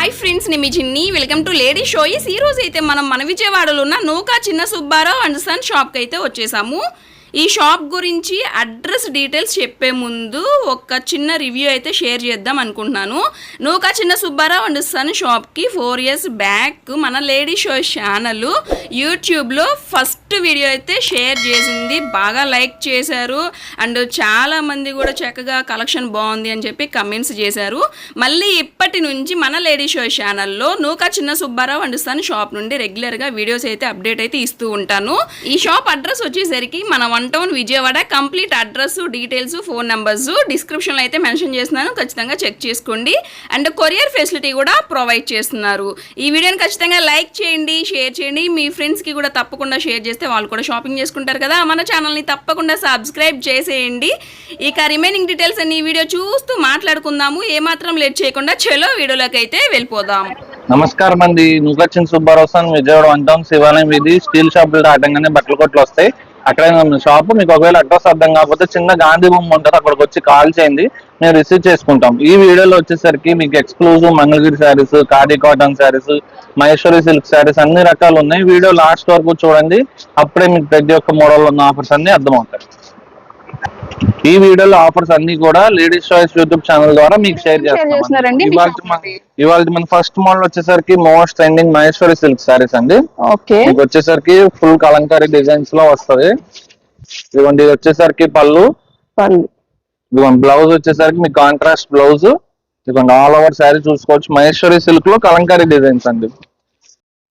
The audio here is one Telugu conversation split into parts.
హాయ్ ఫ్రెండ్స్ నేను మీ వెల్కమ్ టు లేడీ షోయిస్ ఈ రోజు అయితే మనం మన విజయవాడలో ఉన్న నూకా చిన్న సుబ్బారావు అండ్ సన్ షాప్కి అయితే వచ్చేసాము. ఈ షాప్ గురించి అడ్రస్ డీటెయిల్స్ చెప్పే ముందు ఒక చిన్న రివ్యూ అయితే షేర్ చేద్దాం అనుకుంటున్నాను. నూకా చిన్న సుబ్బారావు అండ్ సన్ షాప్కి ఫోర్ ఇయర్స్ బ్యాక్ మన లేడీ షో ఛానల్ యూట్యూబ్లో ఫస్ట్ వీడియో అయితే షేర్ చేసింది. బాగా లైక్ చేశారు. అండ్ చాలామంది కూడా చక్కగా కలెక్షన్ బాగుంది అని చెప్పి కమెంట్స్ చేశారు. మళ్ళీ ఇప్పటి నుంచి మన లేడీ షో ఛానల్లో నూకా Chinna Subbarao and sun shop నుండి రెగ్యులర్గా వీడియోస్ అయితే అప్డేట్ అయితే ఇస్తూ ఉంటాను. ఈ షాప్ అడ్రస్ వచ్చేసరికి మన one town Vijayawada complete address details phone numbers డిస్క్రిప్షన్లో అయితే మెన్షన్ చేస్తున్నాను. ఖచ్చితంగా చెక్ చేసుకోండి. అండ్ కొరియర్ ఫెసిలిటీ కూడా ప్రొవైడ్ చేస్తున్నారు. ఈ వీడియోని ఖచ్చితంగా లైక్ చేయండి షేర్ చేయండి. మీ ఫ్రెండ్స్కి కూడా తప్పకుండా షేర్ చేస్తే వాళ్ళు కూడా షాపింగ్ చేసుకుంటారు కదా. మన ఛానల్ని తప్పకుండా సబ్స్క్రైబ్ చేసేయండి. ఇక రిమైనింగ్ డీటెయిల్స్ అన్ని ఈ వీడియో చూస్తూ మాట్లాడుకుందాము. ఏమాత్రం లేట్ చేయకుండా చలో వీడియోలోకి అయితే వెళ్ళిపోదాం. నమస్కారం అండి నువ్వచ్చిన Subbarao sir Vijayawada one town శివాలయం ఇది స్టీల్ షాపులు దాటంగానే బట్టల కొట్లు వస్తాయి. అక్కడే ఉన్న షాప్ మీకు ఒకవేళ అడ్రస్ అర్థం కాకపోతే చిన్న గాంధీ బొమ్మ ఉంటుంది అక్కడికి వచ్చి కాల్ చేయండి. మేము రిసీవ్ చేసుకుంటాం. ఈ వీడియోలో వచ్చేసరికి మీకు exclusive Mangalagiri saris khadi cotton saris Maheshwari silk saris అన్ని రకాలు ఉన్నాయి. వీడియో లాస్ట్ వరకు చూడండి. అప్పుడే మీకు ప్రతి ఒక్క మోడల్ ఉన్న ఆఫర్స్ అన్ని అర్థమవుతాయి. ఈ వీడియోలో ఆఫర్స్ అన్ని కూడా లేడీస్ చాయిస్ యూట్యూబ్ ఛానల్ ద్వారా మీకు షేర్? చేస్తాం ఇవాళ మన ఫస్ట్ మోడల్ వచ్చేసరికి most trending Maheshwari silk saris అండి. ఓకే. మీకు వచ్చేసరికి ఫుల్ కలంకారీ డిజైన్స్లో వస్తది. ఇదిగోండి ఇది వచ్చేసరికి పళ్ళు. పళ్ళు. ఇదిగోండి బ్లౌజ్ వచ్చేసరికి మీకు కాంట్రాస్ట్ బ్లౌజ్. ఇదిగోండి ఆల్ ఓవర్ శారీ చూసుకోవచ్చు. మహేశ్వరి సిల్క్లో కలంకారీ డిజైన్స్ అండి.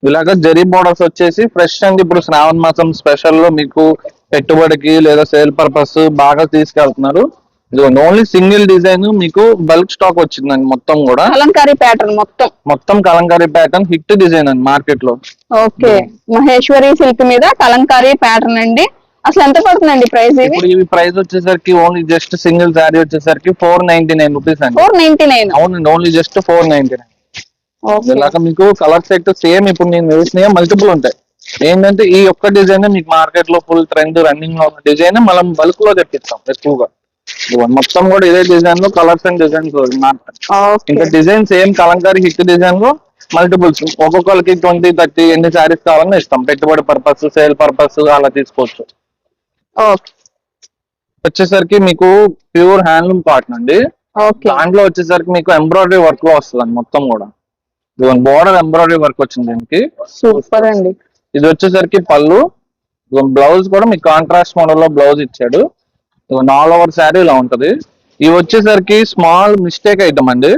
ఇలాగ జరీ బోర్డర్స్ వచ్చేసి ఫ్రెష్ అండి. ఇప్పుడు శ్రావణ మాసం స్పెషల్లో మీకు పెట్టుబడికి లేదా సేల్ పర్పస్ బాగా తీసుకెళ్తున్నారు. ఇదిగోండి ఓన్లీ సింగిల్ డిజైన్ మీకు బల్క్ స్టాక్ వచ్చిందండి మొత్తం కూడా. కలంకారీ ప్యాటర్న్ మొత్తం. మొత్తం కలంకారీ ప్యాటర్న్ హిట్ డిజైన్ అండి మార్కెట్లో. ఓకే. మహేశ్వరి సిల్క్ మీద కలంకారీ ప్యాటర్న్ అండి. అసలు ఎంత పడుతుందండి ప్రైస్ ఇప్పుడు ఇవి ప్రైస్ వచ్చేసరికి ఓన్లీ జస్ట్ సింగిల్ శారీ వచ్చేసరికి ఫోర్ నైన్టీ నైన్ రూపీస్ అండి. ఫోర్ నైన్టీ నైన్ అవునండి only just four ninety nine ఇలాగ మీకు కలర్ సెట్ సేమ్ ఇప్పుడు నేను వేసినవి మల్టిపుల్ ఉంటాయి. ఏంటంటే ఈ ఒక్క డిజైన్ మీకు మార్కెట్లో ఫుల్ ట్రెండ్ రన్నింగ్లో ఉన్న డిజైన్ మనం బల్క్లో తెప్పిస్తాం ఎక్కువగా. మొత్తం కూడా ఇదే డిజైన్లో కలర్స్ అండ్ డిజైన్స్ ఇంకా డిజైన్ సేమ్ కలంకారీ హిట్ డిజైన్లో మల్టిపుల్స్ ఒక్కొక్కరికి ట్వంటీ థర్టీ ఎన్ని శారీస్ కావాలని ఇస్తాం. పెట్టుబడి పర్పస్ సేల్ పర్పస్ అలా తీసుకోవచ్చు. వచ్చేసరికి మీకు ప్యూర్ హ్యాండ్లూమ్ కాటన్ అండి. దాంట్లో వచ్చేసరికి మీకు ఎంబ్రాయిడరీ వర్క్లో వస్తుంది మొత్తం కూడా. బోర్డర్ ఎంబ్రాయిడరీ వర్క్ వచ్చింది దీనికి. సూపర్ అండి. ఇది వచ్చేసరికి పళ్ళు. బ్లౌజ్ కూడా మీకు కాంట్రాస్ట్ మోడల్లో బ్లౌజ్ ఇచ్చాడు. ఆల్ ఓవర్ శారీ ఇలా ఉంటది. ఇవి వచ్చేసరికి స్మాల్ మిస్టేక్ ఐటమ్ అండి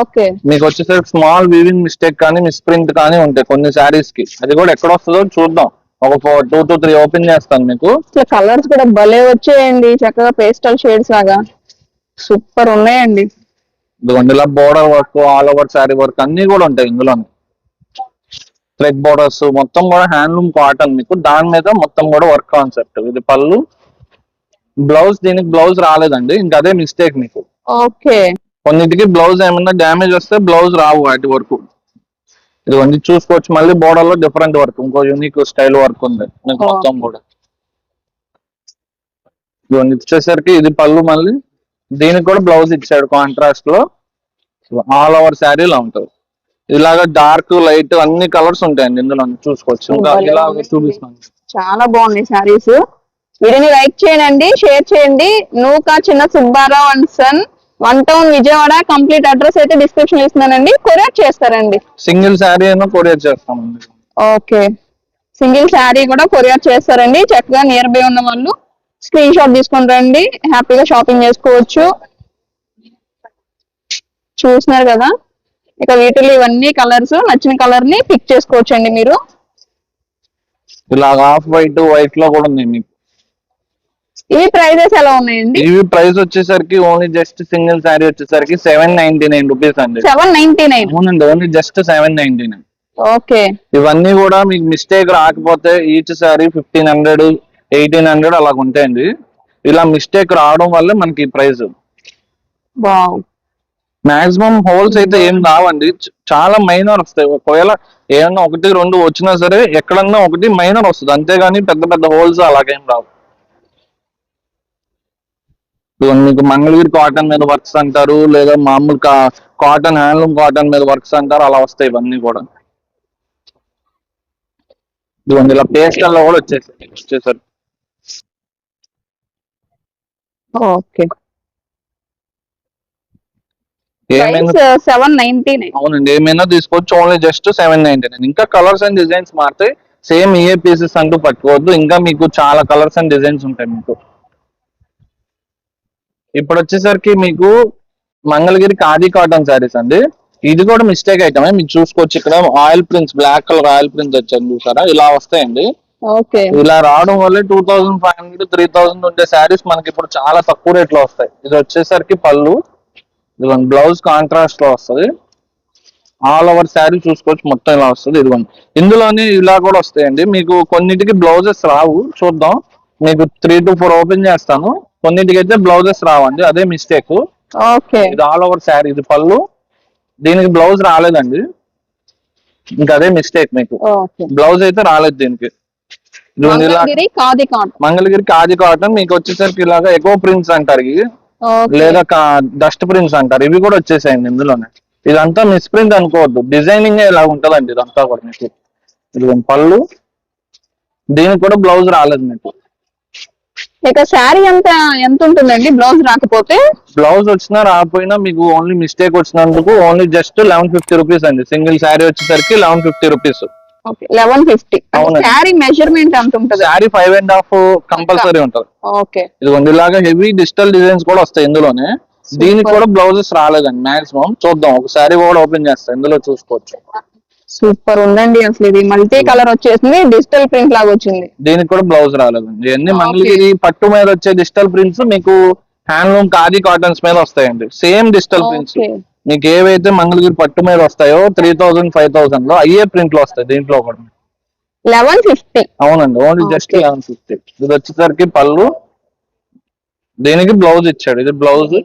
ఓకే. మీకు వచ్చేసరికి స్మాల్ వీవింగ్ మిస్టేక్ కానీ మిస్ప్రింట్ కానీ ఉంటాయి కొన్ని శారీస్కి. అది కూడా ఎక్కడ వస్తుందో చూద్దాం. ఒక టూ టు త్రీ ఓపెన్ చేస్తాను మీకు. కలర్స్ కూడా భలే వచ్చాయండి. చక్కగా పేస్టల్ షేడ్స్ లాగా. సూపర్ ఉన్నాయండి. ఇదిగోండి ఇలా border work all over sari work అన్ని కూడా ఉంటాయి ఇందులో థ్రెడ్ బోర్డర్స్ మొత్తం కూడా హ్యాండ్లూమ్ కాటన్ మీకు. దాని మీద మొత్తం కూడా వర్క్ కాన్సెప్ట్ ఇది పళ్ళు. బ్లౌజ్ దీనికి బ్లౌజ్ రాలేదండి. ఇంకా అదే మిస్టేక్ మీకు. ఓకే. కొన్నిటికి బ్లౌజ్ ఏమైనా డ్యామేజ్ వస్తే బ్లౌజ్ రావు వాటి వరకు. ఇదిగోండి చూసుకోవచ్చు. మళ్ళీ బోర్డర్లో డిఫరెంట్ వర్క్ ఇంకో యూనిక్ స్టైల్ వర్క్ ఉంది. మీకు మొత్తం కూడా. ఇదిగోండి వచ్చేసరికి ఇది పళ్ళు మళ్ళీ. దీనికి కూడా బ్లౌజ్ ఇచ్చాడు కాంట్రాస్ట్లో. ఆల్ ఓవర్ శారీ ఇలా ఉంటుంది. ఇలాగా డార్క్ లైట్ అన్ని కలర్స్ ఉంటాయండి ఇందులో చూసుకోవచ్చు. ఇంకా భలే ఇలా ఉంది. చూపిస్తాను. చాలా బాగున్నాయి శారీస్. వీడియోని లైక్ చేయండి షేర్ చేయండి. Nooka Chinna Subbarao and son one town Vijayawada complete address అయితే డిస్క్రిప్షన్ ఇస్తున్నానండి. కొరియర్ చేస్తారండి. సింగిల్ శారీ అయినా కొరియర్ చేస్తామండి. ఓకే. సింగిల్ శారీ కూడా కొరియర్ చేస్తారండి. చక్కగా నియర్ బై ఉన్న వాళ్ళు స్క్రీన్ షాట్ తీసుకొని రండి. హ్యాపీగా షాపింగ్ చేసుకోవచ్చు. చూస్తున్నారు కదా? ఇక వీటిలో ఇవన్నీ కలర్స్ నచ్చిన కలర్ని పిక్ చేసుకోవచ్చు అండి మీరు. ఇలా ఆఫ్ వైట్ వైట్లో కూడా ఉంది మీకు. ఇవి ప్రైజెస్ ఎలా ఉన్నాయండి? ఇవి ప్రైస్ వచ్చేసరికి ఓన్లీ జస్ట్ సింగిల్ శారీ వచ్చేసరికి సెవెన్ నైన్టీ నైన్ రూపీస్ అండి. సెవెన్ నైన్టీ నైన్ అవునండి only just seven ninety nine okay. ఇవన్నీ కూడా మీకు మిస్టేక్ రాకపోతే each sari fifteen hundred eighteen hundred అలా ఉంటాయండి ఇలా మిస్టేక్ రావడం వల్ల మనకి ఈ ప్రైస్ వావ్ మాక్సిమం హోల్స్ అయితే ఏం రావండి. చాలా మైనర్ వస్తాయి. ఒకవేళ ఏమన్నా ఒకటి రెండు వచ్చినా సరే ఎక్కడన్నా ఒకటి మైనర్ వస్తుంది. అంతేగాని పెద్ద పెద్ద హోల్స్ అలాగేం రావు. మీకు మంగళగిరి కాటన్ మీద వర్క్స్ అంటారు లేదా మామూలు కాటన్ హ్యాండ్లూమ్ కాటన్ మీద వర్క్స్ అంటారు అలా వస్తాయి ఇవన్నీ కూడా. ఇదిగోండి ఇలా పేస్టల్లో కూడా వచ్చేసాయి. వచ్చేసారు ఓకే. సెవెన్ నైన్టీ నైన్ అవునండి ఏమైనా తీసుకోవచ్చు only just seven ninety nine ఇంకా కలర్స్ అండ్ డిజైన్స్ మారితే సేమ్ ఇయే పీసెస్ అంటూ పట్టుకోవద్దు. ఇంకా మీకు చాలా కలర్స్ అండ్ డిజైన్స్ ఉంటాయి మీకు. ఇప్పుడు వచ్చేసరికి మీకు మంగళగిరి ఖాదీ కాటన్ శారీస్ అండి. ఇది కూడా మిస్టేక్ ఐటమే మీరు చూసుకోవచ్చు ఇక్కడ oil prints black colour oil prints వచ్చాయి చూసారా? ఇలా వస్తాయండి. ఓకే. ఇలా రావడం వల్ల two thousand five hundred three thousand ఉండే శారీస్ మనకి ఇప్పుడు చాలా తక్కువ రేట్లో వస్తాయి. ఇది వచ్చేసరికి పళ్ళు. ఇదిగోండి బ్లౌజ్ కాంట్రాస్ట్లో వస్తుంది. ఆల్ ఓవర్ శారీ చూసుకోవచ్చు మొత్తం ఇలా వస్తుంది. ఇదిగోండి ఇందులోనే ఇలా కూడా వస్తాయండి. మీకు కొన్నిటికి బ్లౌజెస్ రావు చూద్దాం. మీకు త్రీ టు ఫోర్ ఓపెన్ చేస్తాను. కొన్నిటికి అయితే బ్లౌజెస్ రావండి అదే మిస్టేక్ ఓకే. ఇది ఆల్ ఓవర్ శారీ ఇది పళ్ళు. దీనికి బ్లౌజ్ రాలేదండి. ఇంకా అదే మిస్టేక్ మీకు. బ్లౌజ్ అయితే రాలేదు దీనికి. మంగళగిరి ఖాదీ కాటన్. మంగళగిరి కాజీ కాటన్. మీకు వచ్చేసరికి ఇలాగా ఎకో ప్రింట్స్ అంటారు లేదా డస్ట్ ప్రింట్స్ అంటారు. ఇవి కూడా వచ్చేసాయండి ఇందులోనే. ఇదంతా మిస్ ప్రింట్ అనుకోవద్దు డిజైనింగ్ ఇలా ఉంటదండి ఇదంతా కూడా మీకు. ఇది పళ్ళు. దీనికి కూడా బ్లౌజ్ రాలేదు మీకు. ఇక శారీ ఎంత ఎంత ఉంటుందండి? బ్లౌజ్ రాకపోతే? బ్లౌజ్ వచ్చినా రాకపోయినా మీకు ఓన్లీ మిస్టేక్ వచ్చినందుకు only just eleven fifty rupees అండి. సింగిల్ శారీ వచ్చేసరికి eleven fifty rupees eleven fifty. Sari measurement ఎంత ఉంటుంది? Sari five and half compulsory ఉంటుంది. ఓకే ఇదిగోండి ఇలాగా హెవీ డిజిటల్ డిజైన్స్ కూడా వస్తాయి ఇందులోనే. దీనికి కూడా బ్లౌజెస్ రాలేదండి మాక్సిమం చూద్దాం ఒక శారీ కూడా ఓపెన్ చేస్తా ఇందులో చూసుకోవచ్చు. సూపర్ ఉందండి అసలు ఇది. మల్టీ కలర్ వచ్చేసింది డిజిటల్ ప్రింట్ లాగా వచ్చింది. దీనికి కూడా బ్లౌజ్ రాలేదండి. ఇవన్నీ. మంగళగిరి పట్టు మీద వచ్చే డిజిటల్ ప్రింట్స్ మీకు హ్యాండ్లూమ్ ఖాదీ కాటన్స్ మీద వస్తాయండి. Same digital prints. మీకు ఏవైతే మంగళగిరి పట్టు మీద వస్తాయో త్రీ థౌసండ్ ఫైవ్ థౌసండ్లో అయ్యే ప్రింట్లు వస్తాయి దీంట్లో కూడా లెవెన్ ఫిఫ్టీ అవునండి ఓన్లీ జస్ట్. లెవెన్ ఫిఫ్టీ ఇది వచ్చేసరికి పళ్ళు. దీనికి బ్లౌజ్ ఇచ్చాడు. ఇది బ్లౌజ్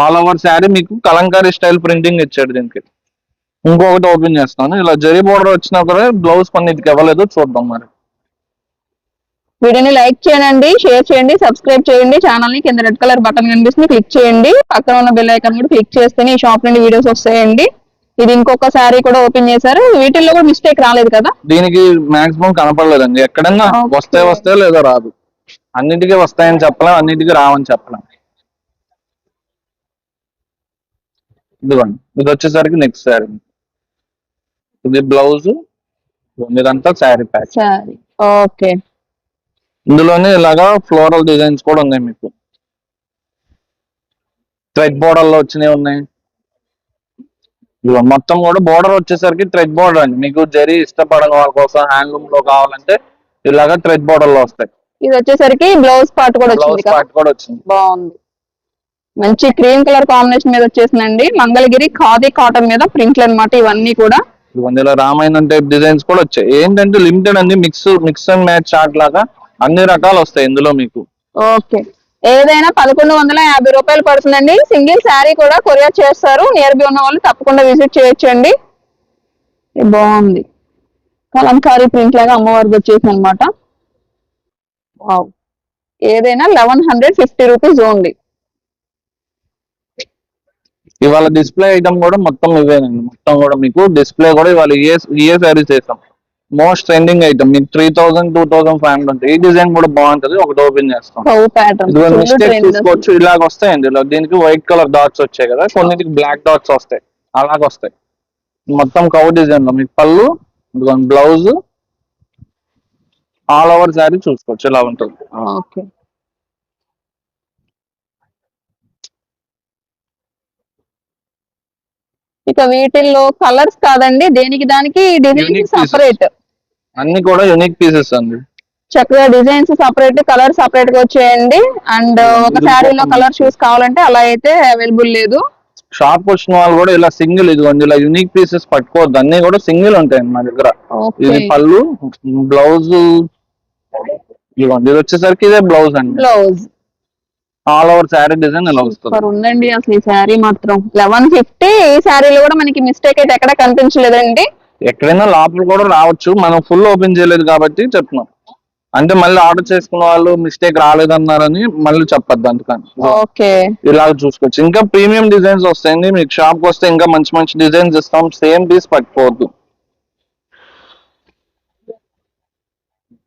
ఆల్ ఓవర్ శారీ మీకు కలంకారీ స్టైల్ ప్రింటింగ్ ఇచ్చాడు దీనికి. ఇంకొకటి ఓపెన్ చేస్తాను. ఇలా జరీ బోర్డర్ వచ్చినా కూడా బ్లౌజ్ కొన్నిటికి ఇవ్వలేదు చూద్దాం మరి. వీడియోని లైక్ చేయండి షేర్ చేయండి సబ్స్క్రైబ్ చేయండి. ఛానల్ని కింద రెడ్ కలర్ బటన్ కనిపిస్తుంది క్లిక్ చేయండి. పక్కన ఉన్న బెల్ ఐకాన్ కూడా క్లిక్ చేస్తేనే ఈ షాప్ నుండి వీడియోస్ వస్తాయండి. ఇది ఇంకొక శారీ కూడా ఓపెన్ చేశారు. వీటిల్లో కూడా మిస్టేక్ రాలేదు కదా? దీనికి మాక్సిమం కనపడలేదండి. ఎక్కడన్నా. వస్తే వస్తే లేదా రాదు. అన్నిటికీ వస్తాయని చెప్పలేం అన్నిటికీ రావని చెప్పలేం. ఇదిగోండి. ఇది వచ్చేసరికి నెక్స్ట్ శారీ ఇది బ్లౌజ్ ఇదంతా శారీ ప్యాక్ ఓకే ఇందులోనే ఇలాగా ఫ్లోరల్ డిజైన్స్ కూడా ఉన్నాయి మీకు. థ్రెడ్ బోర్డర్లో వచ్చినవి ఉన్నాయి. మొత్తం కూడా బోర్డర్ వచ్చేసరికి థ్రెడ్ బోర్డర్ అండి. మీకు జరీ ఇష్టపడని వాళ్ళ కోసం హ్యాండ్లూమ్లో కావాలంటే ఇలాగా థ్రెడ్ బోర్డర్లో వస్తాయి. ఇది వచ్చేసరికి బ్లౌజ్ పార్ట్ కూడా వచ్చింది పార్ట్ కూడా వచ్చింది. బాగుంది. మంచి క్రీమ్ కలర్ కాంబినేషన్ మీద వచ్చేసిందండి. మంగళగిరి ఖాదీ కాటన్ మీద ప్రింట్లు అన్నమాట ఇవన్నీ కూడా. ఇలా రామాయణం టైప్ డిజైన్స్ కూడా వచ్చాయి. ఏంటంటే లిమిటెడ్ అండి mix mix and match chart లాగా. అన్ని రకాలు వస్తాయి ఇందులో మీకు. ఓకే. ఏదైనా పదకొండు వందల యాభై రూపాయలు పడుతుందండి. సింగిల్ శారీ కూడా కొరియర్ చేస్తారు. నియర్ బై ఉన్న వాళ్ళు తప్పకుండా విజిట్ చేయొచ్చండి. బాగుంది. కలంకారీ ప్రింట్ లాగా అమ్మవారికి వచ్చేసింది అనమాట వావ్. ఏదైనా eleven hundred fifty rupees only. ఇవాళ డిస్ప్లే ఐటమ్ కూడా మొత్తం ఇవేనండి. మొత్తం కూడా మీకు డిస్ప్లే కూడా ఇవాళ ఏ ఏ శారీస్ చేస్తాం. మోస్ట్ ట్రెండింగ్ ఐటమ్ మీకు three thousand two thousand five hundred ఉంటుంది ఈ డిజైన్ కూడా బాగుంటది. ఒకటి ఓపెన్ చేస్తాం. మిస్టేక్ చూసుకోవచ్చు ఇలాగ వస్తాయండి ఇలా దీనికి వైట్ కలర్ డాట్స్ వచ్చాయి కదా. కొన్నిటికి బ్లాక్ డాట్స్ వస్తాయి. అలాగ వస్తాయి. మొత్తం కౌ డిజైన్లో. మీకు పళ్ళు బ్లౌజ్ ఆల్ ఓవర్ శారీ చూసుకోవచ్చు. ఇలా ఉంటుంది. ఓకే ఇక వీటిల్లో కలర్స్ కాదండి. దేనికి దానికి pieces. సపరేట్ అన్ని కూడా యునిక్ పీసెస్ అండి. చక్కగా డిజైన్స్ సపరేట్ కలర్ సపరేట్గా వచ్చేయండి. అండ్ ఒక ఇందులో శారీలో ఒక- కలర్ చూస్ కావాలంటే అలా అయితే అవైలబుల్ లేదు. షాప్ వచ్చిన వాళ్ళు కూడా ఇలా సింగిల్ ఇదిగోండి ఇలా యునిక్ పీసెస్ పట్టుకోవద్దు. అన్ని కూడా సింగిల్ ఉంటాయండి మా దగ్గర. ఇది పళ్ళు బ్లౌజ్ ఇదిగోండి ఇది వచ్చేసరికి ఇదే బ్లౌజ్ అండి. Blouse all over sari design ఇలా వస్తుంది? ఉందండి అసలు ఈ శారీ మాత్రం. లెవెన్ ఫిఫ్టీ ఈ శారీలో కూడా మనకి మిస్టేక్ అయితే ఎక్కడ కనిపించలేదండి. ఎక్కడైనా లోపల కూడా రావచ్చు. మనం ఫుల్ ఓపెన్ చేయలేదు కాబట్టి చెప్తున్నాం. అంటే మళ్ళీ ఆర్డర్ చేసుకున్న వాళ్ళు మిస్టేక్ రాలేదన్నారని మళ్ళీ చెప్పొద్దు అందుకని. ఓకే. ఇలా చూసుకోవచ్చు. ఇంకా ప్రీమియం డిజైన్స్ వస్తాయండి. మీకు షాప్కి వస్తే ఇంకా మంచి మంచి డిజైన్స్ ఇస్తాం. సేమ్ పీస్ పట్టుకోవద్దు.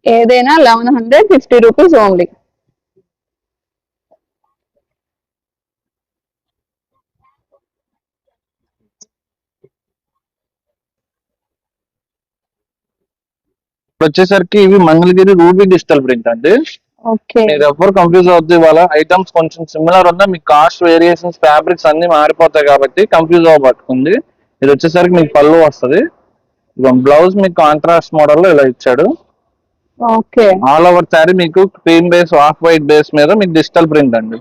ఏదైనా eleven hundred fifty rupees only వచ్చేసరికి ఇవి మంగళగిరి రూబీ డిజిటల్ ప్రింట్ అండి. ఓకే. మీరు ఎవరు కన్ఫ్యూజ్ అవుతుంది ఇవాళ ఐటమ్స్ కొంచెం సిమిలర్ ఉన్నా మీకు కాస్ట్ వేరియేషన్స్ ఫ్యాబ్రిక్స్ అన్ని మారిపోతాయి కాబట్టి కన్ఫ్యూజ్ అవ్వబట్టుకుంది ఇది వచ్చేసరికి మీకు పళ్ళు వస్తుంది. బ్లౌజ్ మీకు కాంట్రాస్ట్ మోడల్లో ఇలా ఇచ్చాడు. ఓకే. ఆల్ ఓవర్ శారీ మీకు cream base off white base మీద మీకు డిజిటల్ ప్రింట్ అండి.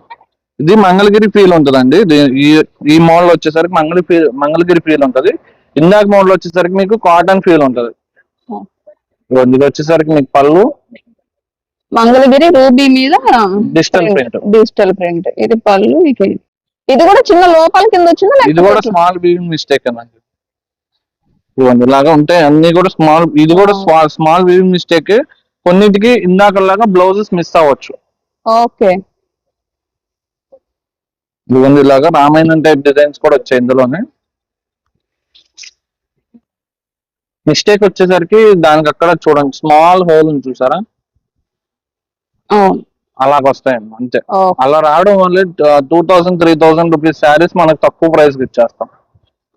ఇది మంగళగిరి ఫీల్ ఉంటుందండి. ఈ ఈ మోడల్ వచ్చేసరికి మంగళ ఫీల్ మంగళగిరి ఫీల్ ఉంటది. ఇందాక మోడల్ వచ్చేసరికి మీకు కాటన్ ఫీల్ ఉంటది. ఇది వచ్చేసరికి మీకు పళ్ళు. మంగళగిరి రూబీ మీద డిజిటల్ ప్రింట్. Digital print. ఇది పళ్ళు ఇది. ఇది. కూడా చిన్న లోపాల కింద వచ్చిందా ఇది కూడా స్మాల్ వీవింగ్ మిస్టేక్ అండి ఇదిగోండి ఇలాగా ఉంటాయి. అన్ని కూడా స్మాల్ ఇది కూడా స్మాల్ వీవింగ్ మిస్టేక్ కొన్నిటికి ఇందాకలాగా బ్లౌజెస్ మిస్ అవ్వచ్చు. ఓకే. ఇదిగోండి ఇలాగా రామాయణం టైప్ డిజైన్స్ కూడా వచ్చాయి ఇందులోనే. మిస్టేక్ వచ్చేసరికి దానికి అక్కడ చూడండి స్మాల్ హోల్ ఉంది చూసారా? అవును. అలాగ వస్తాయండి అంతే. అలా రావడం వల్ల two thousand three thousand rupees saris మనకు తక్కువ ప్రైస్కి ఇచ్చేస్తాం.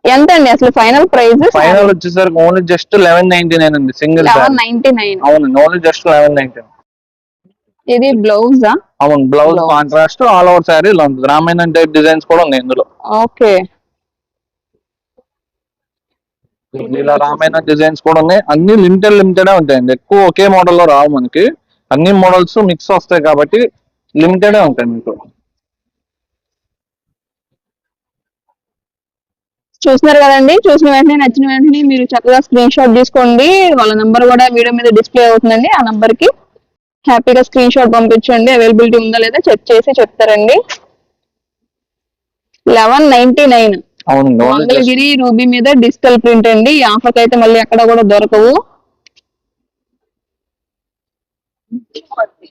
ఎంత అండి అసలు ఫైనల్ ప్రైస్ ఫైనల్ వచ్చేసరికి only just eleven ninety nine అండి సింగిల్ అవునండి ఓన్లీ జస్ట్ లెవెన్ నైన్టీ ఇది బ్లౌజా అవును blouse. Contrast all over sari ఇలా టైప్ డిజైన్స్ కూడా ఉన్నాయి ఇందులో. ఓకే ఇలా రామాయణ డిజైన్స్ కూడా ఉన్నాయి. అన్ని లిమిటెడ్ లిమిటెడ్ ఉంటాయండి. ఎక్కువ ఒకే మోడల్లో రావు మనకి. అన్ని మోడల్స్ మిక్స్ వస్తాయి కాబట్టి లిమిటెడ్ ఉంటాయి మీకు. చూస్తున్నారు కదండి. చూసిన వెంటనే నచ్చిన వెంటనే మీరు చక్కగా స్క్రీన్ షాట్ తీసుకోండి. వాళ్ళ నంబర్ కూడా వీడియో మీద డిస్ప్లే అవుతుందండి. ఆ నంబర్కి హ్యాపీగా స్క్రీన్ షాట్ పంపించండి. అవైలబిలిటీ ఉందా లేదా చెక్ చేసి చెప్తారండి. Eleven ninety nine. అవునండి మంగళగిరి రూబీ మీద డిజిటల్ ప్రింట్ అండి. ఈ ఆఫర్ అయితే మళ్ళీ ఎక్కడ కూడా దొరకవు.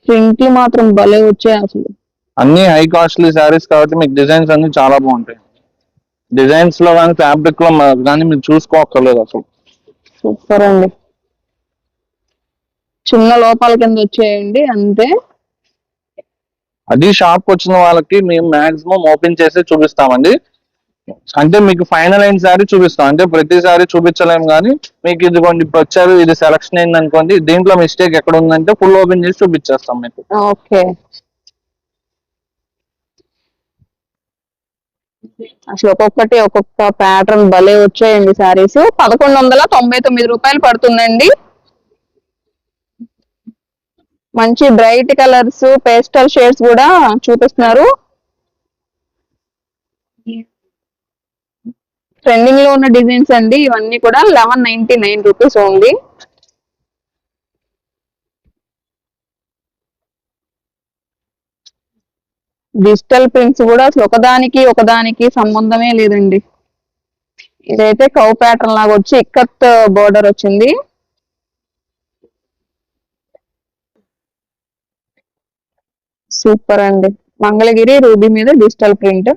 ప్రింట్లు మాత్రం భలే వచ్చాయి అసలు. అన్ని హై కాస్ట్లీ శారీస్ కాబట్టి మీకు డిజైన్స్ అన్ని చాలా బాగుంటాయి. డిజైన్స్లో కానీ ఫ్యాబ్రిక్లో కానీ మీరు చూసుకోక్కర్లేదు అసలు. సూపర్ అండి. చిన్న లోపాల కింద వచ్చాయండి అంతే. అది షాప్ వచ్చిన వాళ్ళకి మేము మాక్సిమం ఓపెన్ చేసి చూపిస్తామండి. అంటే మీకు ఫైనల్ అయిన సారీ చూపిస్తాం. అంటే ప్రతిసారి చూపించలేము కానీ మీకు ఇదిగోండి ఇప్పుడు వచ్చారు ఇది సెలక్షన్ అయింది అనుకోండి దీంట్లో మిస్టేక్ ఎక్కడ ఉందంటే ఫుల్ ఓపెన్ చేసి చూపించేస్తాం మీకు. ఓకే. అసలు ఒక్కొక్కటి ఒక్కొక్క ప్యాటర్న్ భలే వచ్చాయండి సారీస్ పదకొండు వందల తొంభై తొమ్మిది రూపాయలు పడుతుందండి. మంచి బ్రైట్ కలర్స్ పేస్టల్ షేడ్స్ కూడా చూపిస్తున్నారు. ట్రెండింగ్లో ఉన్న డిజైన్స్ అండి. ఇవన్నీ కూడా eleven ninety nine rupees only. Digital prints కూడా అసలు ఒకదానికి ఒకదానికి సంబంధమే లేదండి. ఇదైతే కౌ ప్యాటర్న్ లాగా వచ్చి ఇక్కత్ బోర్డర్ వచ్చింది. సూపర్ అండి. మంగళగిరి రూబీ మీద digital print.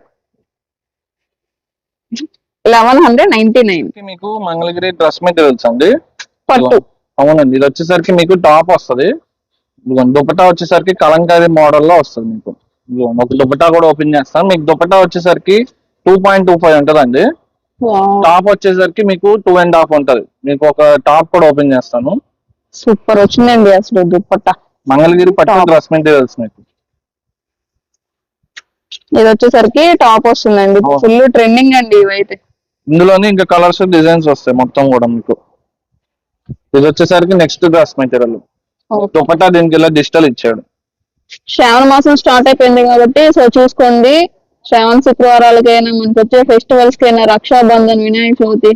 Eleven hundred ninety nine. మీకు మంగళగిరి డ్రెస్ మెటీరియల్స్ అండి పట్టు. అవునండి ఇది వచ్చేసరికి మీకు టాప్ వస్తది. దుపట్టా వచ్చేసరికి కలంకారీ మోడల్లో వస్తుంది మీకు. ఒక దుపట్టా కూడా ఓపెన్ చేస్తాను. మీకు దుపట్టా వచ్చేసరికి టూ పాయింట్ టూ ఫైవ్ ఉంటదండి. టాప్ వచ్చేసరికి మీకు టూ అండ్ హాఫ్ ఉంటది. మీకు ఒక టాప్ కూడా ఓపెన్ చేస్తాను. సూపర్ వచ్చిందండి అసలు దుప్పట్టా మంగళగిరి పట్టు. డ్రెస్ మెటీరియల్స్ మీకు. ఇది వచ్చేసరికి టాప్ వస్తుందండి. ఫుల్ ట్రెండింగ్ అండి ఇవైతే. ఇందులోనే ఇంకా కలర్స్ డిజైన్స్ వస్తాయి మొత్తం కూడా మీకు. ఇది వచ్చేసరికి నెక్స్ట్ డ్రెస్ మెటీరియల్ దుపట్టా దీనికి ఇలా డిజిటల్ ఇచ్చాడు. శ్రావణ మాసం స్టార్ట్ అయిపోయింది కాబట్టి సో చూసుకోండి. శ్రావణ శుక్రవారాలకైనా మనకి వచ్చే ఫెస్టివల్స్ కైనా రక్షాబంధన్ వినాయక చవితి.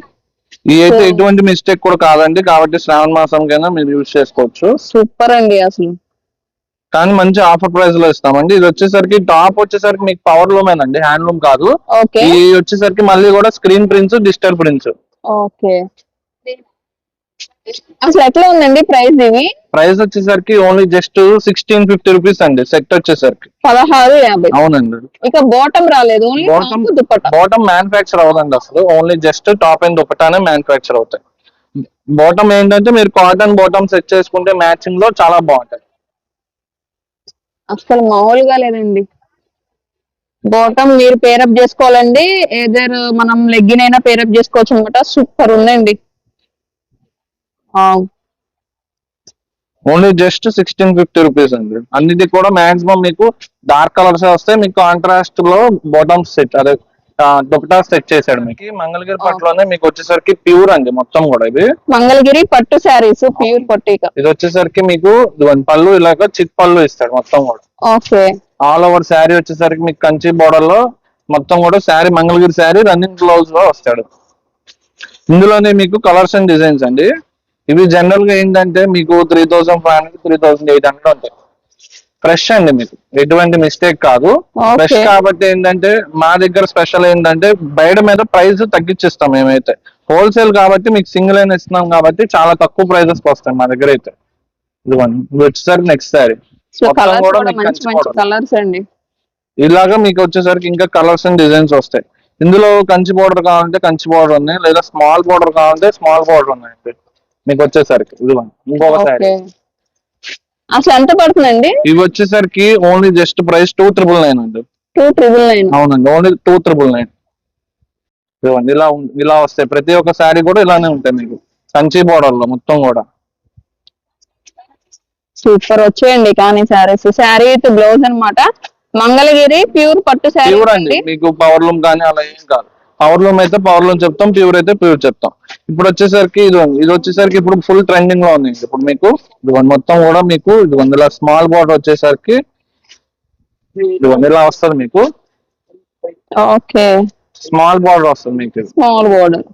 ఈ అయితే ఎటువంటి మిస్టేక్ కూడా కాదండి. కాబట్టి శ్రావణ మాసంకైనా మీరు యూజ్ చేసుకోవచ్చు. సూపర్ అండి అసలు. కానీ మంచి ఆఫర్ ప్రైస్లో ఇస్తామండి. ఇది వచ్చేసరికి టాప్ వచ్చేసరికి మీకు పవర్ లూమేనండి హ్యాండ్లూమ్ కాదు. ఈ వచ్చేసరికి మళ్ళీ కూడా screen prints digital prints okay. అసలు ఎట్లా ఉందండి ప్రైస్ ఇవి ప్రైస్ వచ్చేసరికి only just sixteen fifty rupees అండి సెట్ వచ్చేసరికి. పదహారు యాభై. అవునండి. ఇక బాటమ్ రాలేదు బాటమ్ బాటమ్ మ్యానుఫ్యాక్చర్ అవ్వదండి అసలు. ఓన్లీ జస్ట్ టాప్ అండ్ దుపట్టానే మ్యానుఫ్యాక్చర్ అవుతాయి. బాటమ్ ఏంటంటే మీరు కాటన్ బాటమ్ సెట్ చేసుకుంటే మ్యాచింగ్లో చాలా బాగుంటాయి. అసలు మామూలుగా లేదండి. బాటమ్ మీరు పేరప్ చేసుకోవాలండి. ఏదర్ మనం లెగ్గిన్ అయినా పేరప్ చేసుకోవచ్చు అనమాట సూపర్ ఉందండి. Only just sixteen fifty rupees అండి. అన్నిటి కూడా మాక్సిమం మీకు డార్క్ కలర్స్ వస్తాయి. మీకు కాంట్రాస్ట్లో బాటమ్ సెట్ అదే దుపటా సెట్ చేశాడు మీకు. మంగళగిరి పట్టులోనే మీకు వచ్చేసరికి ప్యూర్ అండి మొత్తం కూడా ఇది. మంగళగిరి పట్టు శారీస్ ప్యూర్ పట్టు ఇక. ఇది వచ్చేసరికి మీకు పళ్ళు ఇలాగ చిక్ పళ్ళు ఇస్తాడు మొత్తం కూడా. ఓకే. ఆల్ ఓవర్ శారీ వచ్చేసరికి మీకు కంచి బోర్డర్లో మొత్తం కూడా శారీ మంగళగిరి శారీ రన్నింగ్ బ్లౌజ్లో వస్తాడు. ఇందులోనే మీకు కలర్స్ అండ్ డిజైన్స్ అండి. ఇవి జనరల్గా ఏంటంటే మీకు three thousand five hundred three thousand eight hundred ఉంటాయి. ఫ్రెష్ అండి మీకు. ఎటువంటి మిస్టేక్ కాదు. ఫ్రెష్ కాబట్టి ఏంటంటే మా దగ్గర స్పెషల్ ఏంటంటే బయట మీద ప్రైస్ తగ్గించిస్తాం మేమైతే. హోల్సేల్ కాబట్టి మీకు సింగిల్ అయిన ఇస్తున్నాం కాబట్టి చాలా తక్కువ ప్రైజెస్ వస్తాయి మా దగ్గర అయితే. వచ్చేసరికి నెక్స్ట్ సారీ కలర్స్ అండి. ఇలాగా మీకు వచ్చేసరికి ఇంకా కలర్స్ అండ్ డిజైన్స్ వస్తాయి. ఇందులో కంచి బోర్డర్ కావాలంటే కంచి బోర్డర్ ఉన్నాయి. లేదా స్మాల్ బోర్డర్ కావాలంటే స్మాల్ బోర్డర్ ఉన్నాయండి. మీకు వచ్చేసరికి. ఇదిగోండి. ఇంకొక ఓకే అసలు ఎంత పడుతుందండి? ఇవి వచ్చేసరికి only just price two triple nine అండి. టూ ట్రిపుల్ నైన్ అవునండి ఓన్లీ టూ ట్రిపుల్ నైన్ ఇదిగోండి ఇలా ఇలా వస్తాయి. ప్రతి ఒక్క శారీ కూడా ఇలానే ఉంటాయి మీకు. కంచి బోర్డర్లో మొత్తం కూడా. సూపర్ వచ్చేయండి కానీ శారీస్. శారీ విత్ బ్లౌజ్ అన్నమాట. మంగళగిరి ప్యూర్ పట్టు శారీ ప్యూర్ అండి. మీకు పవర్ లూమ్ కానీ అలా ఏం కాదు. పవర్ లూమ్ అయితే పవర్ లూమ్ చెప్తాం ప్యూర్ అయితే ప్యూర్ చెప్తాం. ఇప్పుడు వచ్చేసరికి ఇది ఇది వచ్చేసరికి ఇప్పుడు ఫుల్ ట్రెండింగ్లో ఉంది. ఇప్పుడు మీకు ఇది మొత్తం కూడా మీకు ఇది ఇలా స్మాల్ బార్డర్ వచ్చేసరికి ఇది ఇలా వస్తుంది మీకు. ఓకే. స్మాల్ బార్డర్ వస్తుంది మీకు స్మాల్ బోర్డర్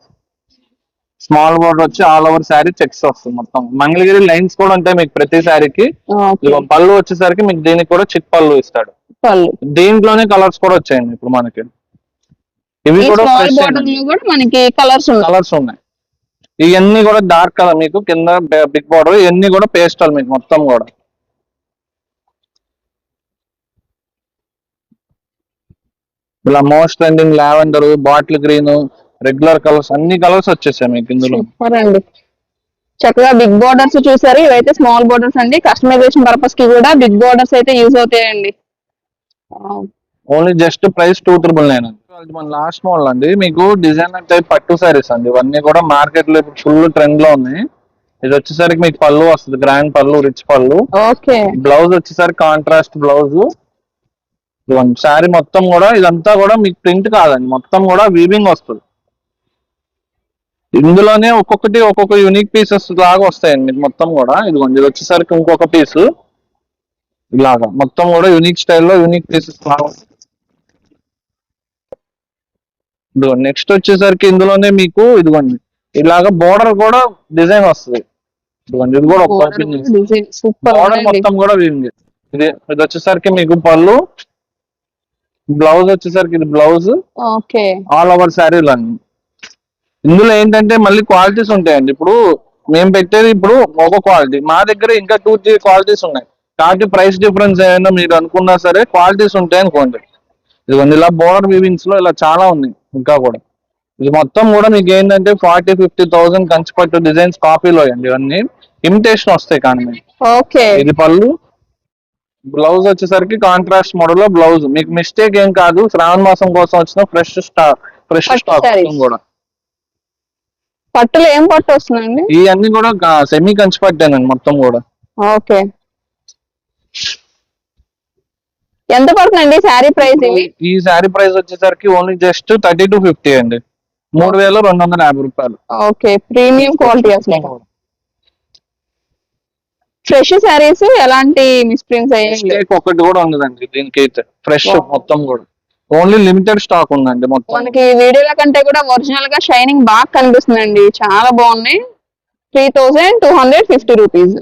స్మాల్ బార్డర్ వచ్చి ఆల్ ఓవర్ శారీ చెక్స్ వస్తుంది మొత్తం. మంగళగిరి లైన్స్ కూడా ఉంటాయి మీకు ప్రతి శారీకి పళ్ళు వచ్చేసరికి మీకు దీనికి కూడా చిక్ పళ్ళు ఇస్తాడు. దీంట్లోనే కలర్స్ కూడా వచ్చాయండి ఇప్పుడు మనకి. ఇవి కూడా మనకి కలర్స్ ఉన్నాయి. కలర్స్ ఉన్నాయి. ఇవన్నీ కూడా డార్క్ కలర్ మీకు కింద బిగ్ బార్డర్ ఇవన్నీ కూడా పేస్టల్ మీకు మొత్తం కూడా. ఇలా most trending lavender bottle green regular colours అన్ని కలర్స్ వచ్చేసాయి మీకు ఇందులో. అండి. చక్కగా బిగ్ బోర్డర్స్ చూసారు. ఇవైతే స్మాల్ బోర్డర్స్ అండి. కస్టమైజేషన్ పర్పస్కి కూడా బిగ్ బోర్డర్స్ అయితే యూజ్ అవుతాయండి. Only just price two triple nine అండి. మన లాస్ట్ మోడల్ అండి. మీకు డిజైనర్ టైప్ పట్టు సారీస్ అండి. ఇవన్నీ కూడా మార్కెట్లో ఇప్పుడు ఫుల్ ట్రెండ్లో ఉన్నాయి. ఇది వచ్చేసరికి మీకు పళ్ళు వస్తుంది. గ్రాండ్ పళ్ళు రిచ్ పళ్ళు. ఓకే. బ్లౌజ్ వచ్చేసరికి కాంట్రాస్ట్ బ్లౌజ్ శారీ మొత్తం కూడా ఇదంతా కూడా మీకు ప్రింట్ కాదండి. మొత్తం కూడా వీవింగ్ వస్తుంది. ఇందులోనే ఒక్కొక్కటి ఒక్కొక్క యూనిక్ పీసెస్ లాగా వస్తాయండి మీకు మొత్తం కూడా. ఇదిగోండి ఇది వచ్చేసరికి ఇంకొక పీస్ ఇలాగా. మొత్తం కూడా యూనిక్ స్టైల్లో యూనిక్ పీసెస్ లాగా వస్తాయి. ఇదిగోండి నెక్స్ట్ వచ్చేసరికి ఇందులోనే మీకు ఇదిగోండి ఇలాగా బోర్డర్ కూడా డిజైన్ వస్తుంది. ఇదిగోండి ఇది కూడా సూపర్ బార్డర్ మొత్తం కూడా వీవింగ్ ఇది ఇది వచ్చేసరికి మీకు పళ్ళు బ్లౌజ్ వచ్చేసరికి ఇది బ్లౌజ్ ఓకే. ఆల్ ఓవర్ శారీలు అన్ని. ఇందులో ఏంటంటే మళ్ళీ క్వాలిటీస్ ఉంటాయండి. ఇప్పుడు మేము పెట్టేది ఇప్పుడు ఒక క్వాలిటీ మా దగ్గర ఇంకా టూ త్రీ క్వాలిటీస్ ఉన్నాయి. కాబట్టి ప్రైస్ డిఫరెన్స్ ఏమైనా మీరు అనుకున్నా సరే క్వాలిటీస్ ఉంటాయి అనుకోండి ఇదిగోండి ఇలా బోర్డర్ వీవింగ్స్లో ఇలా చాలా ఉన్నాయి. ఇంకా కూడా. ఇది మొత్తం కూడా మీకు ఏంటంటే ఫార్టీ ఫిఫ్టీ థౌసండ్ కంచిపట్టు డిజైన్స్ కాపీలో అండి ఇవన్నీ. ఇమిటేషన్ వస్తాయి కానీ ఓకే. ఇది పళ్ళు. బ్లౌజ్ వచ్చేసరికి కాంట్రాస్ట్ మోడల్లో బ్లౌజ్ మీకు మిస్టేక్ ఏం కాదు. శ్రావణ మాసం కోసం వచ్చిన ఫ్రెష్ స్టాక్ ఫ్రెష్ స్టాక్. కూడా. పట్టులో ఏం పట్టు వస్తుందండి? ఇవన్నీ కూడా సెమీ కంచి పట్టానండి మొత్తం కూడా. ఓకే. ఎంత పడుతుందండి శారీ ప్రైస్? ఇవి ఈ శారీ ప్రైస్ వచ్చేసరికి only just thirty two fifty అండి. మూడు వేల రెండు వందల యాభై రూపాయలు. ఓకే ప్రీమియం క్వాలిటీ అసలు. ఫ్రెష్ శారీస్ ఎలాంటి మిస్ప్రింట్స్. మిస్టేక్ ఒకటి కూడా ఉండదండి దీనికి అయితే. ఫ్రెష్ మొత్తం కూడా. ఓన్లీ లిమిటెడ్ స్టాక్ ఉందండి మొత్తం. మనకి వీడియోల కంటే కూడా ఒరిజినల్గా షైనింగ్ బాగా కనిపిస్తుందండి. చాలా బాగున్నాయి. Three thousand two hundred fifty rupees